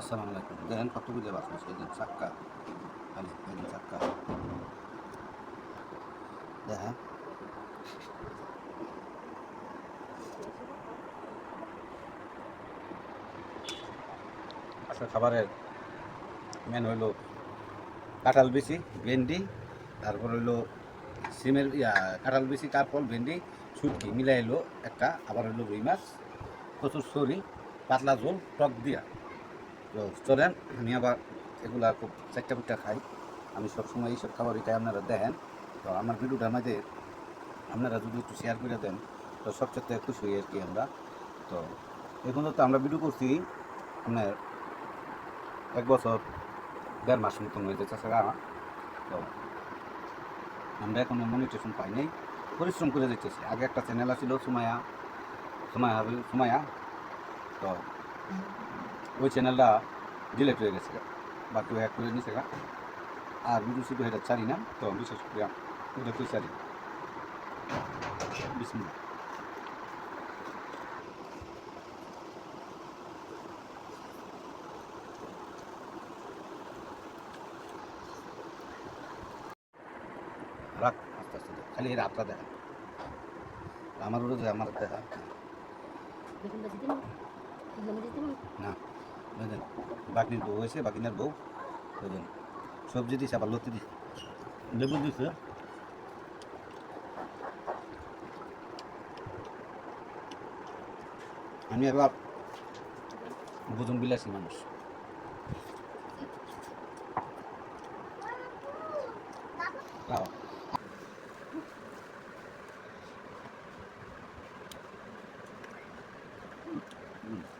আসসালামু আলাইকুম। বুঝে বাঁচবো সেদিন চাক্কা। চাক্কা। দেখেন। খাবারের মেন হইল কাঁঠাল বেশি ভেন্ডি, তারপর হইল সিমের, ইয়া, কাঁঠাল বেশি কারফল ভেন্ডি, শুটকি মিলাই এলো একটা, আবার হইল রুই মাছ প্রচুর সরি পাতলা ঝোল, টক দিয়া। তো চলেন, আমি আবার এগুলা খুব চারটা ফুটটা খাই। আমি সবসময় এইসব খাবারই খাই, আপনারা দেখেন। তো আমার ভিডিওটার মাঝে আপনারা যদি একটু শেয়ার করে দেন, তো সবচেয়ে খুশি হই আর কি আমরা। তো এখন তো আমরা ভিডিও করছি। আপনার এক বছর, দেড় মাস মতন হয়ে যাচ্ছে স্যার তো আমরা এখনও মনিটেশন পাই নাই। পরিশ্রম করে দিতেছি আগে একটা চ্যানেল ছিল সুমায়া সুমায়া সুমায়া তো ওই চ্যানেলটা ডিলেট হয়ে গেছে বা কেউ হ্যাক করে গা। আর ভিডিও শুধু এটা চারি না তো বিশেষ করে ওটা তুই চারি বিসমিল্লাহ। রাখ আস্তে আস্তে খালি এই রাতটা দেখা। আমার ওটা আমার দেখা। না। বুঝলেন বাকির বউ হয়েছে বাকিনার বউ। বুঝলেন সবজি দিস আবার লতি দিস লেবু দিস আমি আবার বুজন বিলাসি মানুষ। Mm-hmm.